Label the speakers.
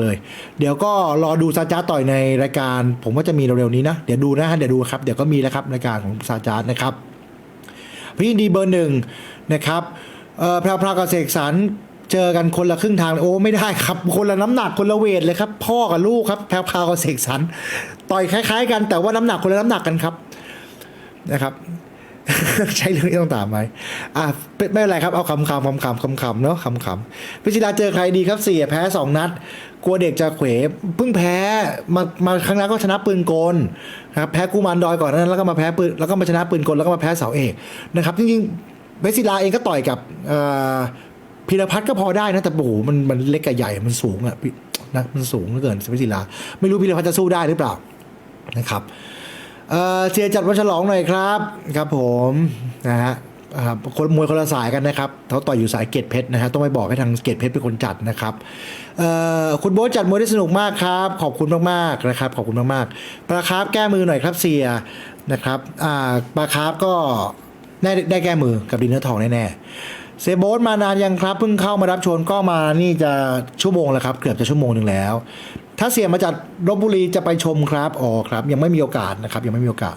Speaker 1: เลย เดี๋ยวก็รอดูซาจาต่อยในรายการ ผมว่าจะมีเร็วๆนี้นะ เดี๋ยวดูนะฮะเดี๋ยวดูครับ เดี๋ยวก็มีแล้วครับรายการของซาจานะครับ พี่ยินดีเบอร์หนึ่งนะครับเอ่อพราวพราวกับเสกสรรเจอกันคนละครึ่งทางโอ้ไม่ได้ครับ คนละน้ำหนักคนละเวทเลยครับ พ่อกับลูกครับแพรวพราวกับเสกสรรต่อยคล้าย ๆ กันแต่ว่าน้ำหนักคนละน้ำหนักกันครับนะครับ ใช่เรื่องที่ต้องตามไหมอะไม่ไม่เป็นไรครับ เอาคำคำคำคำคำคำเนาะคำคำพิชิตาเจอใครดีครับเสียแพ้สองนัด กลัวเด็กจะเขวเพิ่งแพ้มามาครั้งนั้นก็ชนะปืนกลนะครับแพ้กูมารดอยก่อนนั้นแล้วก็มาแพ้ปืนแล้วก็มาชนะปืนกลแล้วก็มาแพ้เสาเอกนะครับจริงๆเบสซิลาเองก็ต่อยกับอ่อพีรพัฒน์ก็พอได้นะแต่โอ้โหมันมันเล็กกับใหญ่มันสูงอะนะมันสูงเหลือเกินเบสซิลาไม่รู้พีรพัฒน์จะสู้ได้หรือเปล่านะครับ เออเชียร์จัดวันฉลองหน่อยครับ ครับผมนะฮะอ่าคนมวยคนละสายกันนะครับเขาต่อยอยู่สายเกตเพชรนะฮะต้องไปบอกให้ทางเกตเพชรเป็นคนจัดนะครับเออคุณโบ๊ทจัดมวยได้สนุกมากครับ ขอบคุณมากๆนะครับ ขอบคุณมากๆปลาคาร์ฟแก้มือหน่อยครับเสียนะครับอ่าปลาคาร์ฟก็ได้ได้แก้มือกับดินเนอร์ทองแน่ๆ เซโบสมานานยังครับเพิ่งเข้ามารับชมก็มานี่จะชั่วโมงแล้วครับ เกือบจะชั่วโมงหนึ่งแล้ว ถ้าเสียมาจากลบบุรีจะไปชมครับอ๋อครับ ยังไม่มีโอกาสนะครับ ยังไม่มีโอกาส